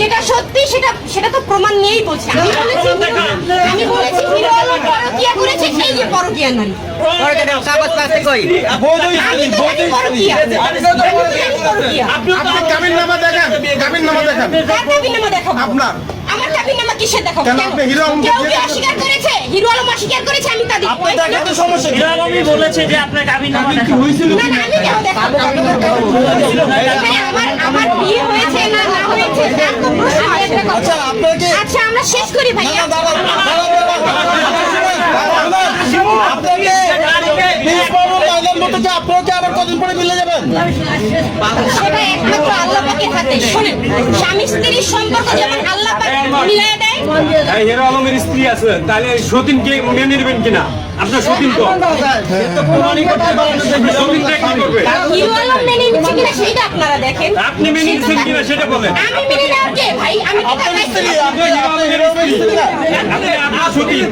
যেটা সত্যি সেটা সেটা তো প্রমাণ নিয়েই বলছি। আমি বলেছি আমি বলেছি হিরো আলম পরকিয়া করেছে সেই যে পরকিয়া নারী কাগজ পাশে কই? পরকিয়া। আপনি কাবিন নামা দেখেন কাবিন নামা দেখেন। আপনার। আমার কেন? আপনি হিরো অস্বীকার করেছে? হিরো আলম অস্বীকার করেছে? আমি তা দিই আপনি দেখেন তো সমস্যা কি? হিরালমই বলেছে যে আপনার কাবিন নামা দেখাবো। না না আমি কেন দেখাবো? আল্লাহ পাকের হাতে। শোনেন স্বামী স্ত্রীর সম্পর্ক যেমন আল্লাহ পাক দেয়। এই আলমের স্ত্রী আছে তাহলে সতীনকে মেনে নেবেন কিনা? আপনার সতীন তো। আপনি মেনে নিচ্ছেন কিনা সেটা বলেন। আপনার স্ত্রী? আপনি স্ত্রী আপনি সতীন